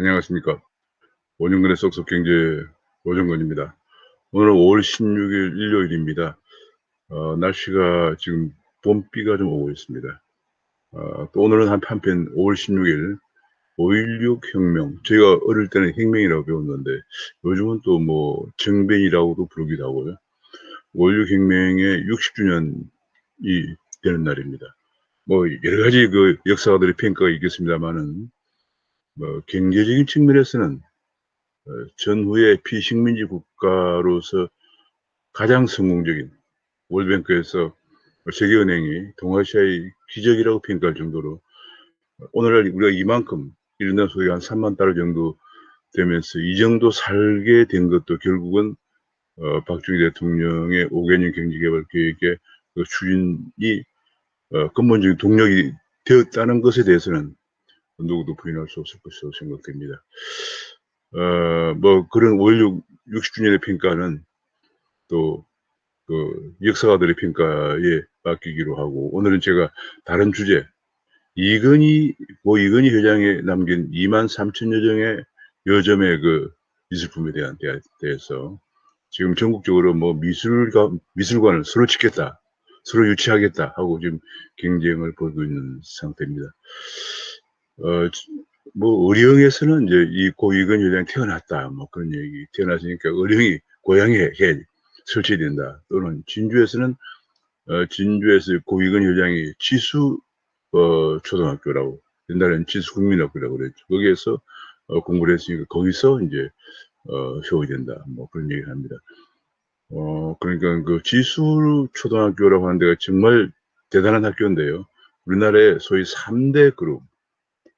안녕하십니까. 원영근의 쏙쏙 경제 오정근입니다. 오늘은 5월 16일 일요일입니다. 어, 날씨가 지금 봄비가 좀 오고 있습니다. 어, 또 오늘은 한, 한편 5월 16일 5.16 혁명. 저희가 어릴 때는 혁명이라고 배웠는데 요즘은 또 뭐 정변이라고도 부르기도 하고요. 5.16 혁명의 60주년이 되는 날입니다. 뭐 여러 가지 그 역사가들의 평가가 있겠습니다만은 뭐 경제적인 측면에서는 어, 전후의 비식민지 국가로서 가장 성공적인 월뱅크에서 세계은행이 동아시아의 기적이라고 평가할 정도로 오늘날 우리가 이만큼 일년 소위 한 3만 달러 정도 되면서 이 정도 살게 된 것도 결국은 어, 박정희 대통령의 5개년 경제개발 계획의 그 추진이 어, 근본적인 동력이 되었다는 것에 대해서는 누구도 부인할 수 없을 것이라고 생각됩니다. 어, 뭐 그런 5.16 60주년의 평가는 또 그 역사가들의 평가에 맡기기로 하고 오늘은 제가 다른 주제 이건희 고 이건희 회장이 남긴 2만 3천여 점의 여점의 그 미술품에 대한 대해서 지금 전국적으로 뭐 미술가 미술관을 서로 짓겠다 서로 유치하겠다 하고 지금 경쟁을 벌이고 있는 상태입니다. 어, 뭐 의령에서는 이제 이 고위근 회장이 태어났다 뭐 그런 얘기 태어났으니까 의령이 고향에 해 설치된다 또는 진주에서는 어, 진주에서 고위근 회장이 지수 어, 초등학교라고 옛날에는 지수 국민학교라고 그랬죠 거기에서 어, 공부를 했으니까 거기서 이제 어, 효이 된다 뭐 그런 얘기를 합니다. 어 그러니까 그 지수 초등학교라고 하는 데가 정말 대단한 학교인데요. 우리나라의 소위 3대 그룹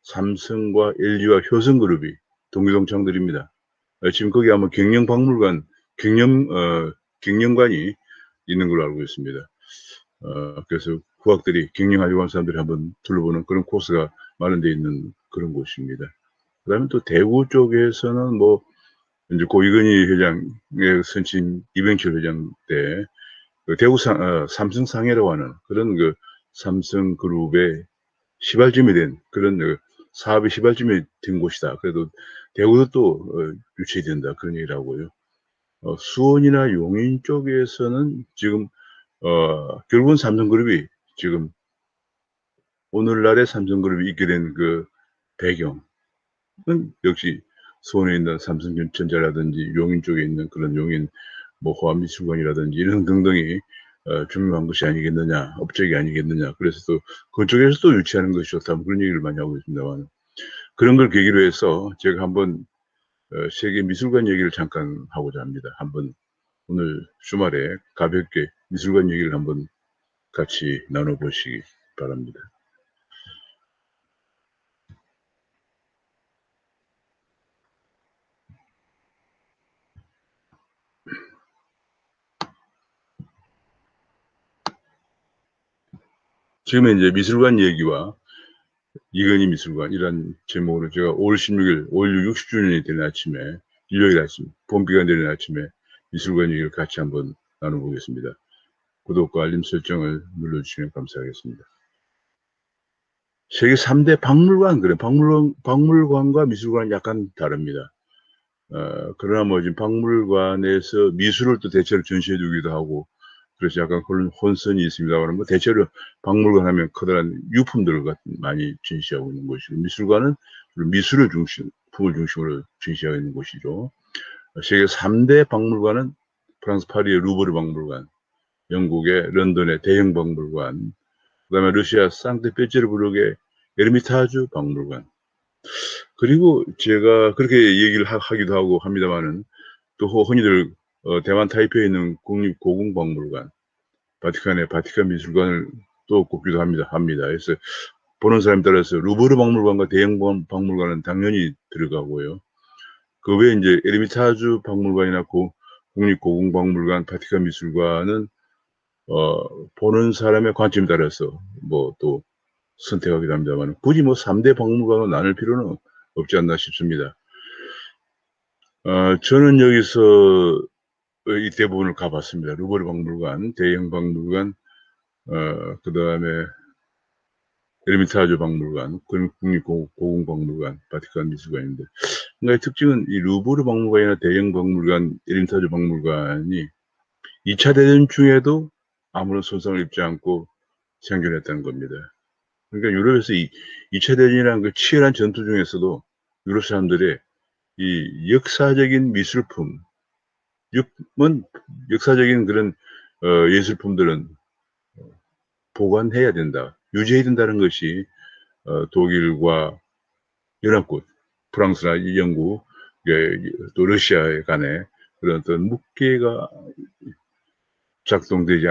삼성과 LG와 효성그룹이 동기동창들입니다. 어, 지금 거기 아마 경영박물관, 경영, 어, 경영관이 있는 걸로 알고 있습니다. 어, 그래서 후학들이 경영하려고 하는 사람들이 한번 둘러보는 그런 코스가 마련되어 있는 그런 곳입니다. 그 다음에 또 대구 쪽에서는 뭐, 이제 고이근희 회장의 선친 이병철 회장 때 그 대구 상, 어, 삼성 상해라고 하는 그런 그 삼성 그룹의 시발점이 된 그런 그 사업이 시발점이 된 곳이다. 그래도 대구도 또 어, 유치된다. 그런 얘기를 하고요. 어, 수원이나 용인 쪽에서는 지금 어, 결국은 삼성그룹이 지금 오늘날의 삼성그룹이 있게 된 그 배경은 역시 수원에 있는 삼성전자라든지 용인 쪽에 있는 그런 용인 뭐 호암미술관이라든지 이런 등등이 어, 중요한 것이 아니겠느냐, 업적이 아니겠느냐. 그래서 또 그쪽에서도 유치하는 것이 좋다. 뭐 그런 얘기를 많이 하고 있습니다만 그런 걸 계기로 해서 제가 한번 어, 세계 미술관 얘기를 잠깐 하고자 합니다. 한번 오늘 주말에 가볍게 미술관 얘기를 한번 같이 나눠보시기 바랍니다. 지금은 이제 미술관 얘기와 이건희 미술관 이런 제목으로 제가 5월 16일 5.16 60주년이 되는 아침에 일요일 아침 봄비가 내리는 아침에 미술관 얘기를 같이 한번 나눠보겠습니다. 구독과 알림 설정을 눌러주시면 감사하겠습니다. 세계 3대 박물관 그래 박물관 박물관과 미술관은 약간 다릅니다. 어, 그러나 뭐 지금 박물관에서 미술을 또 대체로 전시해 두기도 하고 그래서 약간 그런 혼선이 있습니다만 뭐 대체로 박물관 하면 커다란 유품들을 많이 전시하고 있는 곳이고 미술관은 미술을 중심, 품을 중심으로 전시하고 있는 곳이죠. 세계 3대 박물관은 프랑스 파리의 루브르 박물관, 영국의 런던의 대형 박물관, 그 다음에 러시아 상트페테르부르크의 에르미타주 박물관. 그리고 제가 그렇게 얘기를 하, 기도 하고 합니다만은 또 흔히들 어, 대만 타이페이에 있는 국립고궁박물관, 바티칸의 바티칸 미술관을 또 꼽기도 합니다. 합니다. 그래서 보는 사람에 따라서 루브르 박물관과 대형 박물관은 당연히 들어가고요. 그 외에 이제 에르미타주 박물관이나 고, 국립고궁박물관, 바티칸 미술관은 어, 보는 사람의 관점에 따라서 뭐 또 선택하기도 합니다만 굳이 뭐 3대 박물관으로 나눌 필요는 없지 않나 싶습니다. 어, 저는 여기서 이 대부분을 가봤습니다. 루버르 박물관, 대형 박물관, 어, 그 다음에 에르미타주 박물관, 국립고궁박물관, 바티칸 미술관인데, 그러니까 특징은 이 루브르 박물관이나 대형 박물관, 에르미타주 박물관이 2차 대전 중에도 아무런 손상을 입지 않고 생존했다는 겁니다. 그러니까 유럽에서 이 2차 대전이라는 그 치열한 전투 중에서도 유럽 사람들의 이 역사적인 미술품, 은 역사적인 그런 어, 예술품들은 보관해야 된다, 유지해야 된다는 것이 어, 독일과 연합국, 프랑스나 영국, 예, 또 러시아 간의 그런 어떤 묵계가 작동되지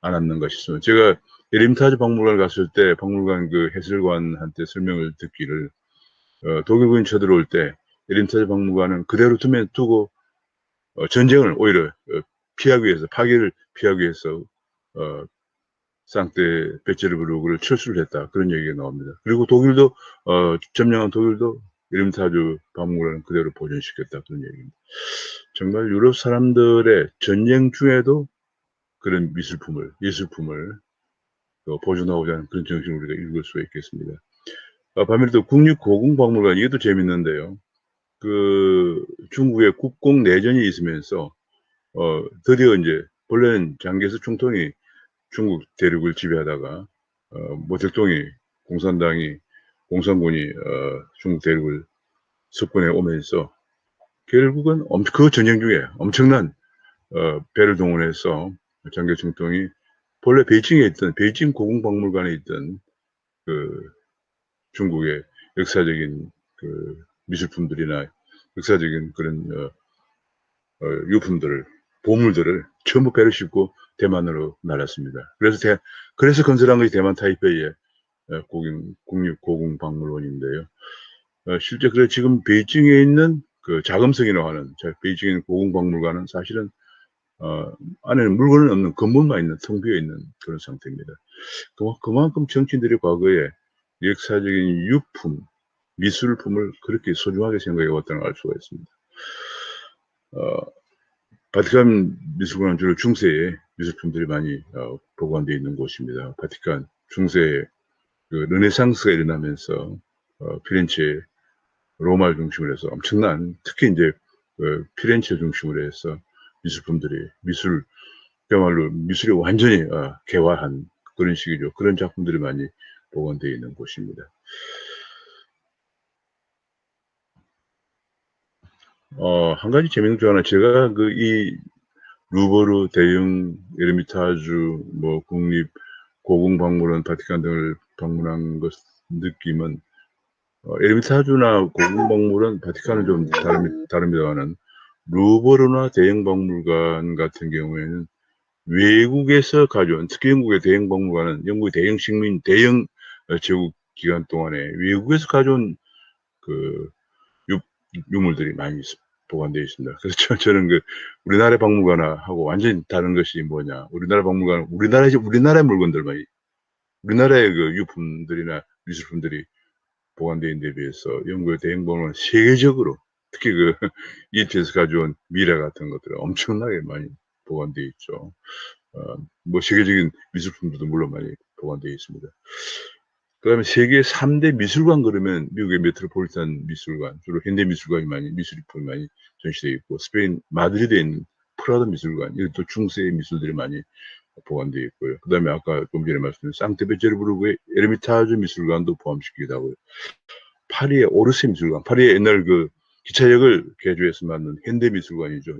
않았는 것이죠. 제가 에림타즈 박물관 갔을 때 박물관 그 해설관한테 설명을 듣기를 어, 독일군이 쳐들어올 때 에림타즈 박물관은 그대로 두면 두고 어, 전쟁을 오히려 어, 피하기 위해서 파괴를 피하기 위해서 어, 쌍떼 베체르부르크를 철수를 했다 그런 얘기가 나옵니다. 그리고 독일도 어, 점령한 독일도 에림타즈 박물관을 그대로 보존시켰다 그런 얘기입니다. 정말 유럽 사람들의 전쟁 중에도 그런 미술품을 예술품을 어, 보존하고자 하는 그런 정신을 우리가 읽을 수가 있겠습니다. 아, 반면에 또 국립고궁박물관 이것도 재밌는데요. 그 중국의 국공 내전이 있으면서 어 드디어 이제 본래는 장개수 총통이 중국 대륙을 지배하다가 어 모택동이 공산당이 공산군이 어 중국 대륙을 석권해 오면서 결국은 엄, 그 전쟁 중에 엄청난 어 배를 동원해서 장개수 총통이 본래 베이징에 있던 베이징 고궁박물관에 있던 그 중국의 역사적인 그 미술품들이나 역사적인 그런 어, 어, 유품들을 보물들을 전부 배를 싣고 대만으로 날았습니다. 그래서 대, 그래서 건설한 것이 대만 타이페이의 어, 고궁, 국립 고궁 박물원인데요. 어, 실제 그래 지금 베이징에 있는 그 자금성이라고 하는 베이징에 있는 고궁 박물관은 사실은 어, 안에는 물건은 없는 건물만 있는 텅 비어 있는 그런 상태입니다. 그만큼 정치인들이 과거에 역사적인 유품, 미술품을 그렇게 소중하게 생각해 왔다는 걸 알 수가 있습니다. 어, 바티칸 미술관은 주로 중세의 미술품들이 많이 어, 보관되어 있는 곳입니다. 바티칸 중세 그 르네상스가 일어나면서 어, 피렌체 로마를 중심으로 해서 엄청난 특히 이제 그 피렌체 중심으로 해서 미술품들이 미술 그야말로 미술이 완전히 어, 개화한 그런 식이죠. 그런 작품들이 많이 보관되어 있는 곳입니다. 어, 한 가지 재밌는 줄 하나, 제가 그, 이, 루버르 대형 에르미타주, 뭐, 국립, 고궁박물원, 바티칸 등을 방문한 것, 느낌은, 어, 에르미타주나 고궁박물원, 바티칸은 좀 다릅, 다릅니다만은, 루버르나 대형 박물관 같은 경우에는 외국에서 가져온, 특히 영국의 대형 박물관은 영국의 대형 식민, 대형 제국 기간 동안에 외국에서 가져온 그 유물들이 많이 보관되어 있습니다. 그래서 저, 는 그 우리나라 박물관하고 완전히 다른 것이 뭐냐. 우리나라 박물관, 우리나라, 우리나라의 물건들만, 우리나라의 그 유품들이나 미술품들이 보관되어 있는 데 비해서 영국의 대형박물관 세계적으로 특히 그 이집트에서 가져온 미라 같은 것들은 엄청나게 많이 보관되어 있죠. 어, 뭐 세계적인 미술품들도 물론 많이 보관되어 있습니다. 그 다음에 세계 3대 미술관 그러면 미국의 메트로폴리탄 미술관, 주로 현대 미술관이 많이, 미술품이 많이 전시되어 있고, 스페인 마드리드에 있는 프라다 미술관, 이것도 중세의 미술들이 많이 보관되어 있고요. 그 다음에 아까 좀 전에 말씀드린 상테베제르부르크의 에르미타주 미술관도 포함시키기도 하고요. 파리의 오르세 미술관, 파리의 옛날 그 기차역을 개조해서 만든 현대 미술관이죠.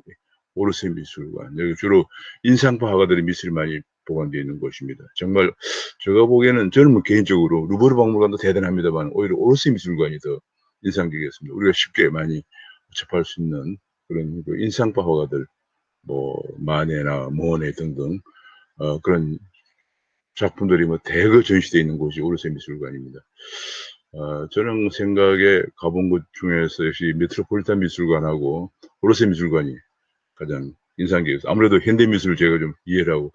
오르세 미술관. 여기 주로 인상파 화가들의 미술이 많이 보관되어 있는 곳입니다. 정말 제가 보기에는 저는 뭐 개인적으로 루버르 박물관도 대단합니다만 오히려 오르세 미술관이 더 인상적이었습니다. 우리가 쉽게 많이 접할 수 있는 그런 그 인상파 화가들 뭐 마네나 모네 등등 어, 그런 작품들이 뭐 대거 전시되어 있는 곳이 오르세 미술관입니다. 어, 저는 생각에 가본 곳 중에서 역시 메트로폴리탄 미술관하고 오르세 미술관이 가장 인상적이었어요. 아무래도 현대미술을 제가 좀 이해를 하고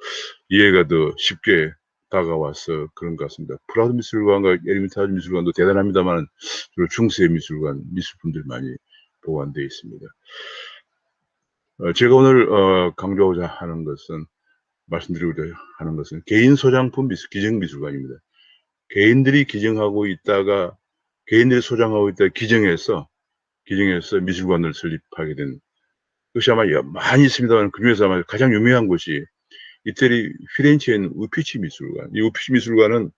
이해가 더 쉽게 다가와서 그런 것 같습니다. 프라드 미술관과 에르미타즈 미술관도 대단합니다만 주로 중세 미술관 미술품들 많이 보관되어 있습니다. 어, 제가 오늘 어, 강조하고자 하는 것은 말씀드리고자 하는 것은 개인 소장품 미술, 기증 미술관입니다. 개인들이 기증하고 있다가 개인들이 소장하고 있다 기증해서 기증해서 미술관을 설립하게 된 것이 아마 여- 많이 있습니다만 그 중에서 아마 가장 유명한 곳이 이태리 피렌체에 있는 우피치 미술관. 이 우피치 미술관은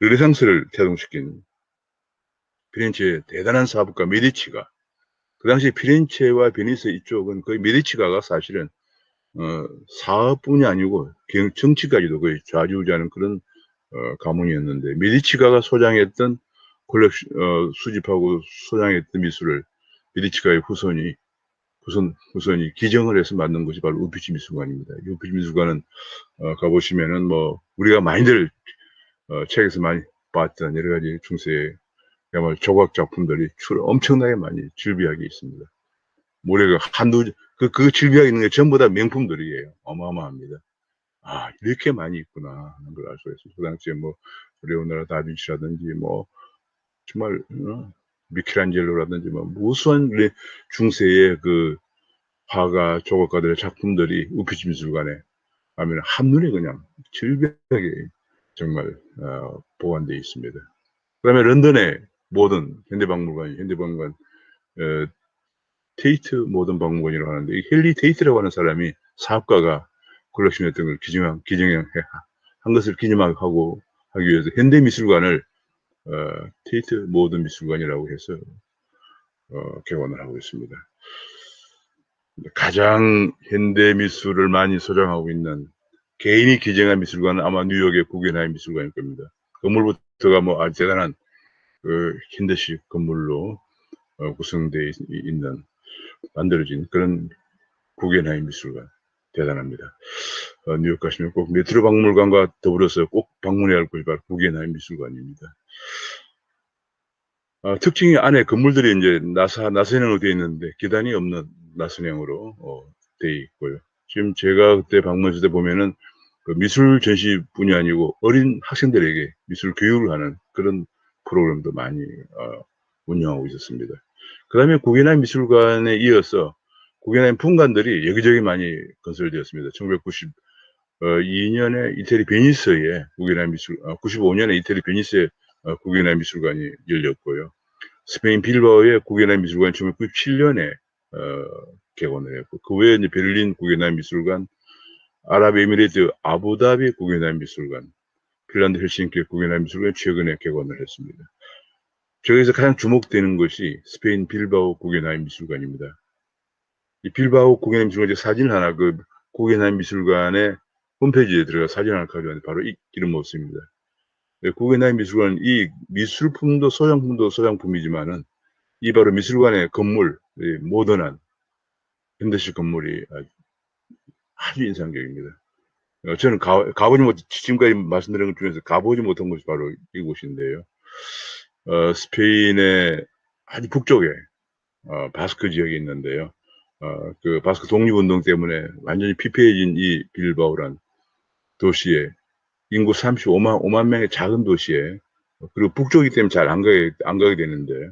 르네상스를 태동시킨 피렌체의 대단한 사업가 메디치가 그 당시 피렌체와 베니스 이쪽은 거의 메디치가가 사실은 어, 사업뿐이 아니고 경- 정치까지도 거의 좌지우지하는 그런 어, 가문이었는데 메디치가가 소장했던 콜렉션 어, 수집하고 소장했던 미술을 메디치가의 후손이 후손 후손이 기증을 해서 만든 것이 바로 우피치 미술관입니다. 이 우피치 미술관은 어, 가보시면은 뭐 우리가 많이들 어, 책에서 많이 봤던 여러 가지 중세의 그야말로 조각 작품들이 출 엄청나게 많이 즐비하게 있습니다. 모래가 한두 그, 그 즐비하게 있는 게 전부 다 명품들이에요. 어마어마합니다. 아 이렇게 많이 있구나 하는 걸 알 수가 있습니다. 그 당시에 뭐 레오나르 다빈치라든지 뭐 정말 어, 미켈란젤로라든지 뭐 무수한 레- 중세의 그 화가 조각가들의 작품들이 우피치 미술관에 하면 한눈에 그냥 즐비하게 정말 어, 보관되어 있습니다. 그 다음에 런던의 모든 현대박물관, 현대박물관 어, 테이트 모던 박물관이라고 하는데 이 헨리 테이트라고 하는 사람이 사업가가 콜렉션했던 걸 기증한 기증한 한 것을 기념하고 하기 위해서 현대 미술관을 어, 테이트 모던 미술관이라고 해서 어, 개관을 하고 있습니다. 가장 현대 미술을 많이 소장하고 있는 개인이 기증한 미술관은 아마 뉴욕의 구겐하임 미술관일 겁니다. 건물부터가 뭐 아주 대단한 그 현대식 건물로 어, 구성되어 있- 있는 만들어진 그런 구겐하임 미술관 대단합니다. 어, 뉴욕 가시면 꼭 메트로 박물관과 더불어서 꼭 방문해야 할 곳이 바로 구겐하임 미술관입니다. 어, 특징이 안에 건물들이 이제 나사 나선형으로 되어 있는데 계단이 없는 나선형으로 어, 되어 있고요. 지금 제가 그때 방문했을 때 보면은 그 미술 전시뿐이 아니고 어린 학생들에게 미술 교육을 하는 그런 프로그램도 많이 어, 운영하고 있었습니다. 그 다음에 구겐하임 미술관에 이어서 구겐하임 분관들이 여기저기 많이 건설되었습니다. 1992년에 이태리 베니스에 구겐하임 미술, 어, 95년에 이태리 베니스에 어, 구겐하임 미술관이 열렸고요. 스페인 빌바오의 구겐하임 미술관이 1997년에 어, 개관을 했고 그 외에 이제 베를린 구겐하임 미술관, 아랍에미레이트 아부다비 구겐하임 미술관, 핀란드 헬싱키 구겐하임 미술관이 최근에 개관을 했습니다. 저기서 가장 주목되는 것이 스페인 빌바오 구겐하임 미술관입니다. 이 빌바오 구겐하임 미술관 사진 하나 그 구겐하임 미술관의 홈페이지에 들어가 사진 하나 가져왔는데 바로 이, 이런 모습입니다. 네, 구겐하임 미술관 이 미술품도 소장품도 소장품이지만은 이 바로 미술관의 건물 이 모던한 현대식 건물이 아주, 아주 인상적입니다. 어, 저는 가, 가보지 못 지금까지 말씀드린 것 중에서 가보지 못한 곳이 바로 이곳인데요. 어, 스페인의 아주 북쪽에 어, 바스크 지역이 있는데요. 어, 그 바스크 독립운동 때문에 완전히 피폐해진 이 빌바오란 도시에 인구 35만 5만 명의 작은 도시에 그리고 북쪽이기 때문에 잘 안 가게 안 가게 되는데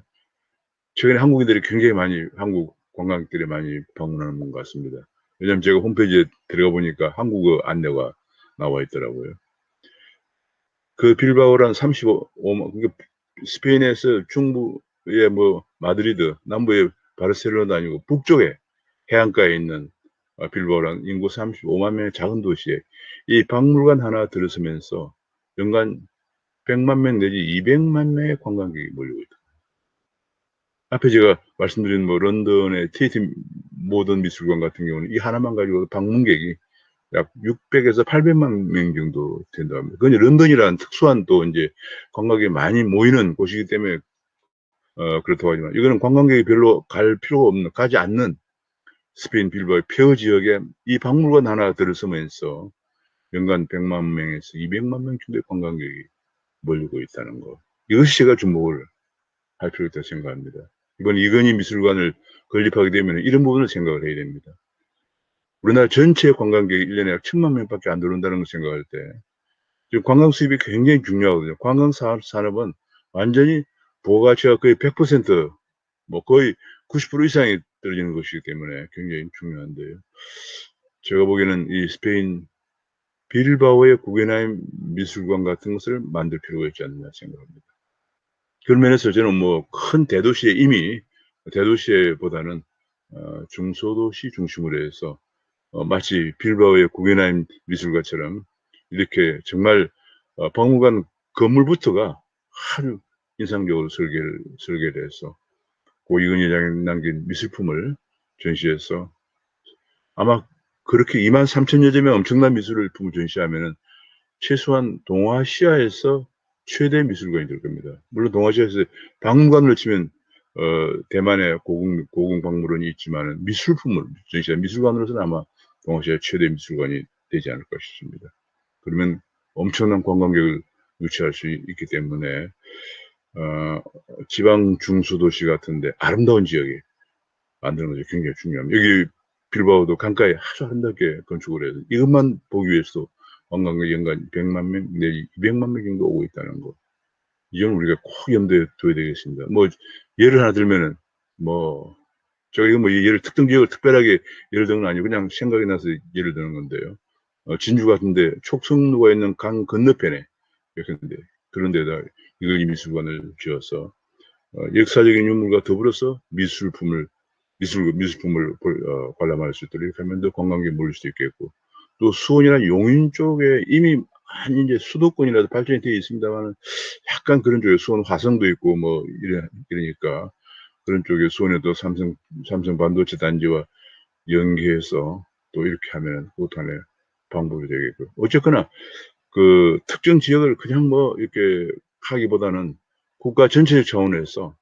최근에 한국인들이 굉장히 많이 한국 관광객들이 많이 방문하는 것 같습니다. 왜냐하면 제가 홈페이지에 들어가 보니까 한국어 안내가 나와 있더라고요. 그 빌바오란 35만 그러니까 스페인에서 중부의 뭐 마드리드, 남부의 바르셀로나도 아니고 북쪽에 해안가에 있는 어, 빌바오란 인구 35만 명의 작은 도시에 이 박물관 하나 들어서면서 연간 100만 명 내지 200만 명의 관광객이 몰리고 있다. 앞에 제가 말씀드린 뭐 런던의 테이트 모던 미술관 같은 경우는 이 하나만 가지고 방문객이 약 600에서 800만 명 정도 된다고 합니다. 그건 런던이라는 특수한 또 이제 관광객이 많이 모이는 곳이기 때문에 어, 그렇다고 하지만 이거는 관광객이 별로 갈 필요가 없는, 가지 않는 스페인 빌바오의 폐허 지역에 이 박물관 하나 들어서면서 연간 100만 명에서 200만 명 정도의 관광객이 몰리고 있다는 거. 이것이 제가 주목을 할 필요가 있다고 생각합니다. 이번 이건희 미술관을 건립하게 되면 이런 부분을 생각을 해야 됩니다. 우리나라 전체 관광객이 1년에 약 1000만 명밖에 안 들어온다는 걸 생각할 때, 지금 관광 수입이 굉장히 중요하거든요. 관광 산업, 산업은 완전히 부가가치가 거의 100%, 뭐 거의 90% 이상이 떨어지는 것이기 때문에 굉장히 중요한데요. 제가 보기에는 이 스페인 빌바오의 구겐하임 미술관 같은 것을 만들 필요가 있지 않느냐 생각합니다. 그런 면에서 저는 뭐 큰 대도시에 이미 대도시보다는 어, 중소도시 중심으로 해서 어, 마치 빌바오의 구겐하임 미술관처럼 이렇게 정말 어, 박물관 건물부터가 아주 인상적으로 설계를, 설계를 해서 고이근 회장이 남긴 미술품을 전시해서 아마 그렇게 2만 3천여 점의 엄청난 미술품을 전시하면은 최소한 동아시아에서 최대 미술관이 될 겁니다. 물론 동아시아에서 박물관으로 치면 어, 대만의 고궁, 고궁 박물원이 있지만은 미술품을 전시한 미술관으로서는 아마 동아시아 최대 미술관이 되지 않을까 싶습니다. 그러면 엄청난 관광객을 유치할 수 있기 때문에 어, 지방 중소도시 같은데 아름다운 지역에 만드는 것이 굉장히 중요합니다. 여기 빌바오도 강가에 아주 아름답게 건축을 해서 이것만 보기 위해서 관광객 연간 100만 명, 내지 200만 명 정도 오고 있다는 거. 이건 우리가 꼭 염두에 둬야 되겠습니다. 뭐 예를 하나 들면은 뭐 제가 이거 뭐 예를 특정 지역을 특별하게 예를 드는 건 아니고 그냥 생각이 나서 예를 드는 건데요. 어, 진주 같은데 촉성로가 있는 강 건너편에 있는데 그런 데다 이걸 미술관을 지어서 어, 역사적인 유물과 더불어서 미술품을 미술 미술품을 볼- 어, 관람할 수 있도록 이렇게 하면 더 관광객 몰릴 수도 있겠고 또 수원이나 용인 쪽에 이미 많이 이제 수도권이라도 발전이 되어 있습니다만 약간 그런 쪽에 수원 화성도 있고 뭐 이래 이러니까 그런 쪽에 수원에도 삼성 삼성 반도체 단지와 연계해서 또 이렇게 하면 그것도 하나의 방법이 되겠고 어쨌거나 그 특정 지역을 그냥 뭐 이렇게 하기보다는 국가 전체적 차원에서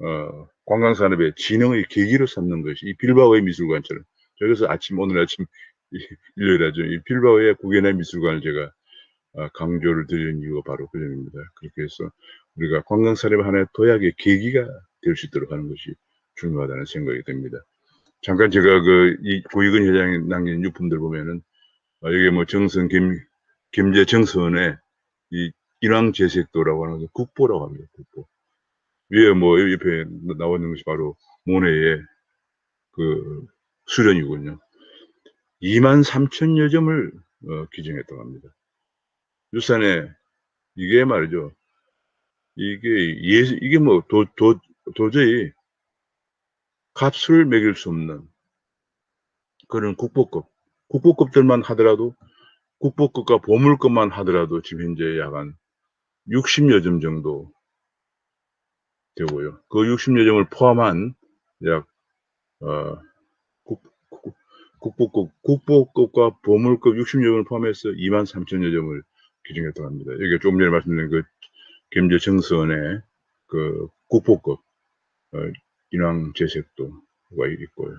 어, 관광산업의 진흥의 계기로 삼는 것이 이 빌바오의 미술관처럼 그래서 아침 오늘 아침 이- 일요일이죠 이 빌바오의 구겐의 미술관을 제가 어, 강조를 드리는 이유가 바로 그 점입니다. 그렇게 해서 우리가 관광산업 하나의 도약의 계기가 될 수 있도록 하는 것이 중요하다는 생각이 듭니다. 잠깐 제가 그 이 고익은 회장이 남긴 유품들 보면은 아, 여기 뭐 정선 김 김제 정선의 이 인왕 제색도라고 하는 게 국보라고 합니다. 국보. 위에 뭐 옆에 나와 있는 것이 바로 모네의 그 수련이군요. 2만 3천여 점을 어, 기증했다고 합니다. 유산에 이게 말이죠. 이게 예 이게 뭐 도, 도, 도저히 값을 매길 수 없는 그런 국보급 국보급들만 하더라도 국보급과 보물급만 하더라도 지금 현재 약 한 60여 점 정도 되고요. 그 60여 점을 포함한 약 어, 국, 국, 국보급 국보급과 보물급 60여 점을 포함해서 2만 3천여 점을 기증했다고 합니다. 이게 조금 전에 말씀드린 그 김제 정선의 그 국보급 어, 인왕 제색도가 있고요.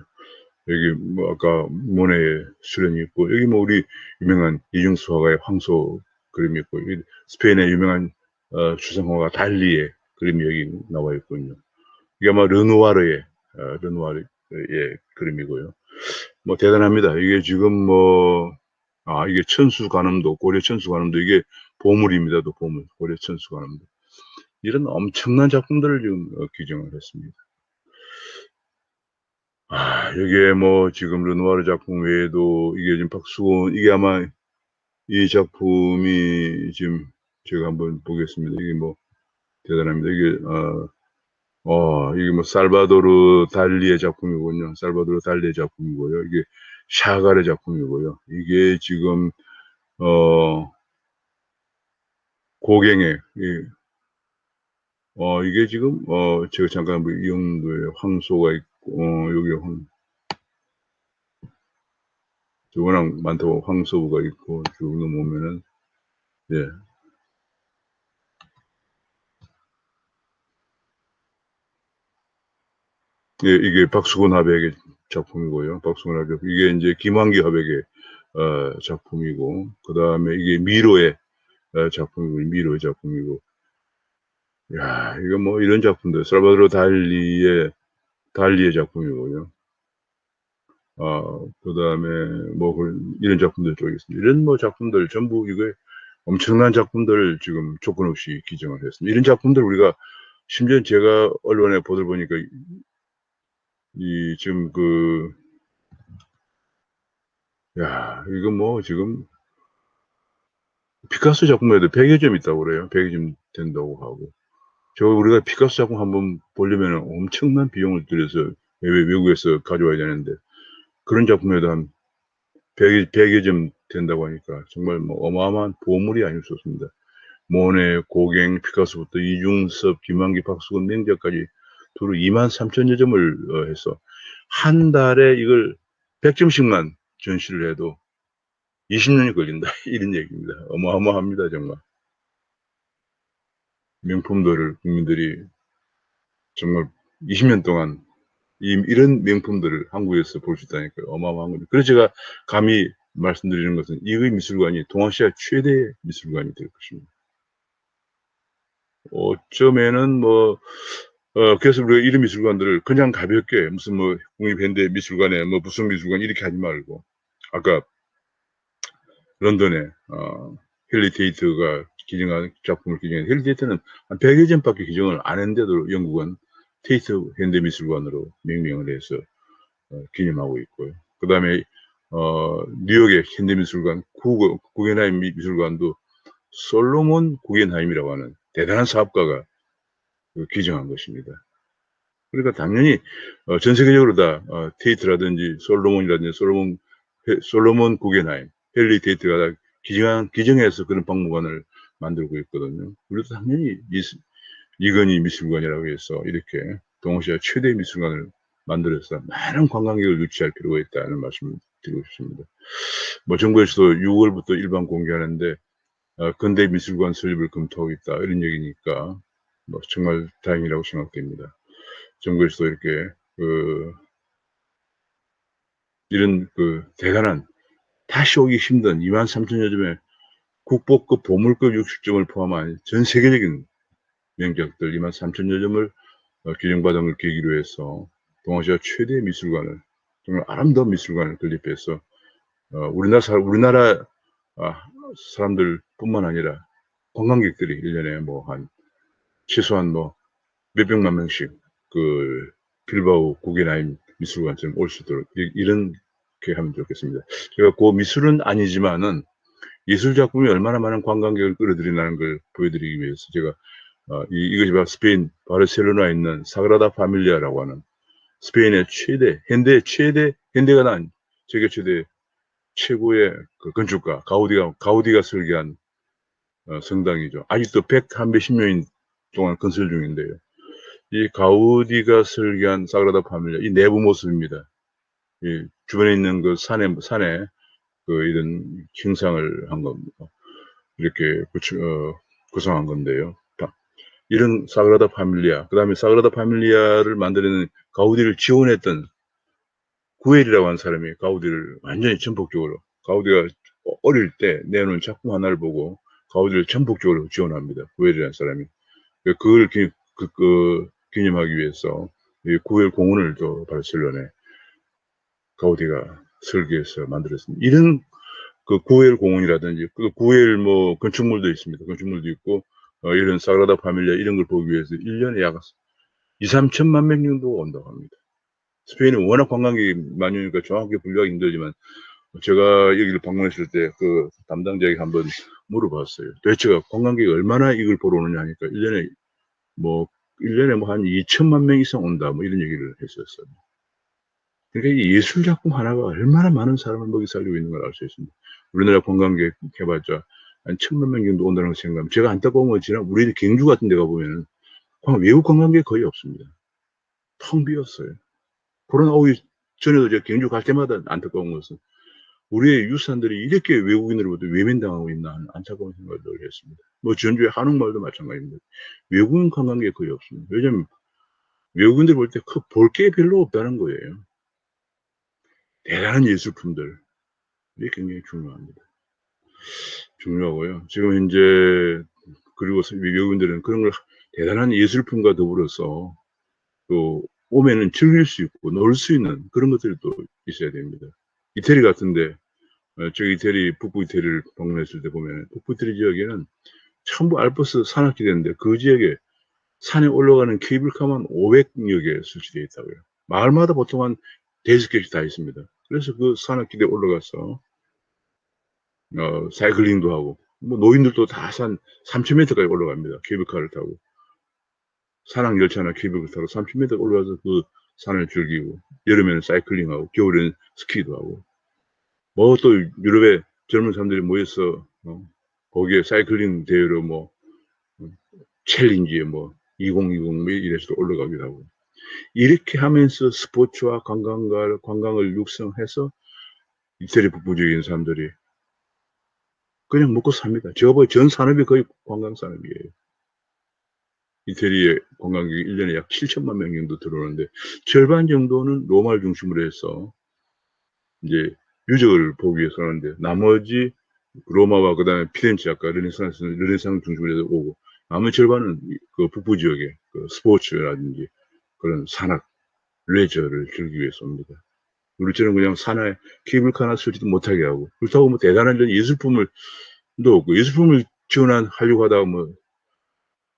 여기 뭐 아까 모네의 수련이 있고 여기 뭐 우리 유명한 이중수 화가의 황소 그림이 있고 여기 스페인의 유명한 어, 추상화가 달리의 그림이 여기 나와 있군요. 이게 아마 르누아르의 어, 르누아르의 그림이고요. 뭐 대단합니다. 이게 지금 뭐 아, 이게 천수관음도, 고려 천수관음도 이게 보물입니다. 또 보물. 고려 천수관음도. 이런 엄청난 작품들을 지금 어, 기증을 했습니다. 아, 여기에 뭐 지금 르누아르 작품 외에도 이게 지금 박수원, 이게 아마 이 작품이 지금 제가 한번 보겠습니다. 이게 뭐 대단합니다. 이게, 어, 어, 이게 뭐 살바도르 달리의 작품이군요. 살바도르 달리의 작품이고요. 이게 샤갈의 작품이고요. 이게 지금, 어, 고갱의, 이, 어, 이게 지금, 어, 제가 잠깐 뭐 영도에 황소가 있고, 어, 여기 황, 워낙 많다고 황소가 있고, 쭉 넘어오면은, 예. 예, 이게 박수건 화백의 작품이고요. 박수건 화백. 이게 이제 김환기 화백의, 어, 작품이고, 그 다음에 이게 미로의, 어, 작품이고, 미로의 작품이고, 야, 이거 뭐 이런 작품들, 살바도르 달리의, 달리의 작품이고요. 어, 그 다음에 뭐 그- 이런 작품들 쪽 있습니다. 이런 뭐 작품들 전부 이거 엄청난 작품들을 지금 조건 없이 기증을 했습니다. 이런 작품들 우리가 심지어 제가 언론에 보들 보니까 이- 이 지금 그, 야, 이거 뭐 지금 피카소 작품에도 100여 점 있다고 그래요. 100여 점 된다고 하고. 저 우리가 피카소 작품 한번 보려면 엄청난 비용을 들여서 외- 외국에서 가져와야 되는데 그런 작품에도 한 100여, 100여 점 된다고 하니까 정말 뭐 어마어마한 보물이 아닐 수 없습니다. 모네, 고갱, 피카소부터 이중섭, 김한기, 박수근, 맹자까지 두루 2만 3천여 점을 어, 해서 한 달에 이걸 100점씩만 전시를 해도 20년이 걸린다 이런 얘기입니다. 어마어마합니다 정말. 명품들을 국민들이 정말 20년 동안 이, 이런 명품들을 한국에서 볼 수 있다니까 어마어마한 거죠. 그래서 제가 감히 말씀드리는 것은 이의 미술관이 동아시아 최대의 미술관이 될 것입니다. 어쩌면은 뭐, 어, 그래서 우리가 이런 미술관들을 그냥 가볍게 무슨 뭐 국립현대 미술관에 뭐 무슨 미술관 이렇게 하지 말고 아까 런던에 어, 헨리 테이트가 기증한 작품을 기증한 헨리 테이트는 한 100여 점밖에 기증을 안 했는데도 영국은 테이트 현대미술관으로 명명을 해서 어, 기념하고 있고요. 그 다음에 어, 뉴욕의 현대미술관 구, 구겐하임 미- 미술관도 솔로몬 구겐하임이라고 하는 대단한 사업가가 그 기증한 것입니다. 그러니까 당연히 어, 전 세계적으로 다 어, 테이트라든지 솔로몬이라든지 솔로몬 헤- 솔로몬 구겐하임, 헨리 테이트가 다 기증한 기증해서 그런 박물관을 만들고 있거든요. 우리도 당연히 이, 이건희 미술관이라고 해서 이렇게 동아시아 최대 미술관을 만들어서 많은 관광객을 유치할 필요가 있다는 말씀을 드리고 싶습니다. 뭐 정부에서도 6월부터 일반 공개하는데 어, 근대 미술관 설립을 검토하고 있다 이런 얘기니까 뭐 정말 다행이라고 생각됩니다. 정부에서도 이렇게 그 이런 그 대단한 다시 오기 힘든 2만 3천여 점의 국보급 보물급 60점을 포함한 전 세계적인 명작들 2만 3천여 점을 어, 기증받은 걸 계기로 해서 동아시아 최대 미술관을 정말 아름다운 미술관을 건립해서 어, 우리나라 사, 우리나라 아, 사람들뿐만 아니라 관광객들이 1년에 뭐한 최소한 뭐 몇백만 명씩 그 빌바오 구겐하임 미술관처럼 올 수 있도록 이- 이렇게 하면 좋겠습니다. 제가 그 미술은 아니지만은 예술 작품이 얼마나 많은 관광객을 끌어들이나는 걸 보여드리기 위해서 제가 어, 이, 이것이 바로 스페인 바르셀로나에 있는 사그라다 파밀리아라고 하는 스페인의 최대 현대 최대 현대가 난 세계 최대 최고의 그 건축가 가우디가 가우디가 설계한 어, 성당이죠. 아직도 100한 몇십 년인 동안 건설 중인데요. 이 가우디가 설계한 사그라다 파밀리아 이 내부 모습입니다. 이 주변에 있는 그 산에 산에 그 이런 형상을 한 겁니다. 이렇게 구축, 어, 구성한 건데요. 다- 이런 사그라다 파밀리아, 그 다음에 사그라다 파밀리아를 만드는 가우디를 지원했던 구엘이라고 하는 사람이 가우디를 완전히 전폭적으로, 가우디가 어릴 때 내놓은 작품 하나를 보고 가우디를 전폭적으로 지원합니다. 구엘이라는 사람이. 그걸 기, 그, 그, 기념하기 위해서 이 구엘 공원을 또 바르셀로나에 가우디가 설계해서 만들었습니다. 이런 그 구엘 공원이라든지 그 구엘 뭐 건축물도 있습니다. 건축물도 있고 어, 이런 사그라다 파밀리아 이런 걸 보기 위해서 1년에 약 2, 3천만 명 정도 온다고 합니다. 스페인은 워낙 관광객이 많이 오니까 정확하게 분류하기 힘들지만 제가 여기를 방문했을 때 그 담당자에게 한번 물어봤어요. 도대체가 관광객이 얼마나 이걸 보러 오느냐 하니까 1년에 뭐 1년에 뭐 한 2천만 명 이상 온다 뭐 이런 얘기를 했었어요. 그러니까 이 예술 작품 하나가 얼마나 많은 사람을 먹이 살리고 있는 걸 알 수 있습니다. 우리나라 관광객 해봤자 한 천만 명 정도 온다는 걸 생각하면 제가 안타까운 건 지난 우리 경주 같은 데 가 보면은 관- 외국 관광객 거의 없습니다. 텅 비었어요. 코로나 오기 전에도 제가 경주 갈 때마다 안타까운 것은 우리의 유산들이 이렇게 외국인으로부터 외면당하고 있나 하는 안타까운 생각을 늘 했습니다. 뭐 전주의 한옥마을도 마찬가지입니다. 외국인 관광객 거의 없습니다. 왜냐면 외국인들 볼 때 볼 게 별로 없다는 거예요. 대단한 예술품들. 이게 굉장히 중요합니다. 중요하고요. 지금 현재, 그리고 외국인들은 그런 걸 대단한 예술품과 더불어서 또 오면은 즐길 수 있고 놀 수 있는 그런 것들이 또 있어야 됩니다. 이태리 같은데, 어, 저 이태리, 북부 이태리를 방문했을 때 보면 북부 이태리 지역에는 전부 알프스 산악지대인데 그 지역에 산에 올라가는 케이블카만 500여 개 설치되어 있다고요. 마을마다 보통 한 대여섯 개씩 다 있습니다. 그래서 그 산악지대에 올라가서 어, 사이클링도 하고 뭐 노인들도 다 산 3,000m까지 올라갑니다. 케이블카를 타고. 산악 열차나 케이블카 타고 3,000m 올라가서 그 산을 즐기고 여름에는 사이클링하고 겨울에는 스키도 하고 뭐 또 유럽에 젊은 사람들이 모여서 어, 거기에 사이클링 대회로 뭐 어, 챌린지에 뭐 2020뭐 이래서 올라가기도 하고 이렇게 하면서 스포츠와 관광을 관광을 육성해서 이태리 있는 사람들이 그냥 먹고 삽니다. 저거 전 산업이 거의 관광 산업이에요. 이태리의 관광객이 1년에 약 7천만 명 정도 들어오는데 절반 정도는 로마를 중심으로 해서 이제 유적을 보기 위해서 하는데 나머지 로마와 그 다음에 피렌체 아까 르네상스 르네상스 중심으로 해서 오고 나머지 절반은 이- 그 북부 지역의 그 스포츠라든지 그런 산악 레저를 즐기기 위해서 옵니다. 우리처럼 그냥 산에 케이블카나 설치도 못하게 하고 그렇다고 뭐 대단한 이런 예술품을 도 없고 예술품을 지원한 하려고 하다가 뭐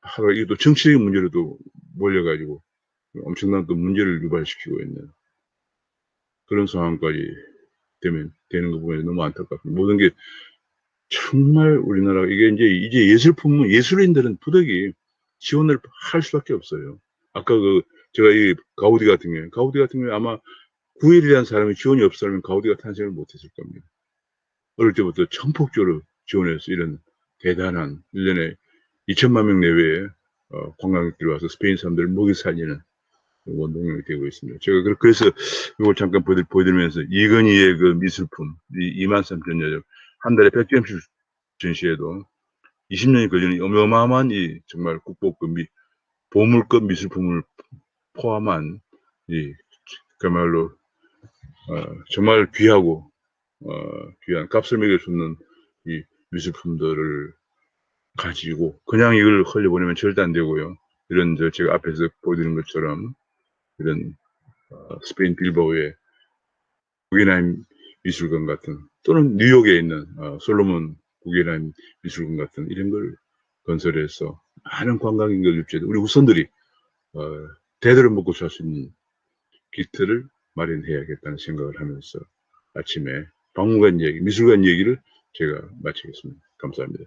하다가 이게 또 정치적인 문제로도 몰려가지고 엄청난 또 문제를 유발시키고 있는 그런 상황까지 되면 되는 거 보면 너무 안타깝습니다. 모든 게 정말 우리나라 이게 이제 이제 예술품은 예술인들은 부득이 지원을 할 수밖에 없어요. 아까 그 제가 이 가우디 같은 경우에 가우디 같은 경우에 아마 구엘이라는 사람이 지원이 없었다면 가우디가 탄생을 못했을 겁니다. 어릴 때부터 전폭적으로 지원해서 이런 대단한 1년에 2천만 명 내외의 어, 관광객들이 와서 스페인 사람들을 먹이 살리는 원동력이 되고 있습니다. 제가 그- 그래서 이걸 잠깐 보여드, 보여드리면서 이건희의 그 미술품, 이 2만 3천 여점, 한 달에 100점씩 전시해도 20년이 걸리는 어마어마한 이 정말 국보급 미, 보물급 미술품을 포함한 이 그야말로 어, 정말 귀하고 어, 귀한 값을 매길 수 없는 이 미술품들을 가지고 그냥 이걸 흘려보내면 절대 안 되고요. 이런 저 제가 앞에서 보여드린 것처럼 이런 어, 스페인 빌바오의 구겐하임 미술관 같은 또는 뉴욕에 있는 어, 솔로몬 구겐하임 미술관 같은 이런 걸 건설해서 많은 관광객들 유치해서 우리 후손들이 어, 대대로 먹고 살 수 있는 기틀을 마련해야겠다는 생각을 하면서 아침에 박물관 얘기, 미술관 얘기를 제가 마치겠습니다. 감사합니다.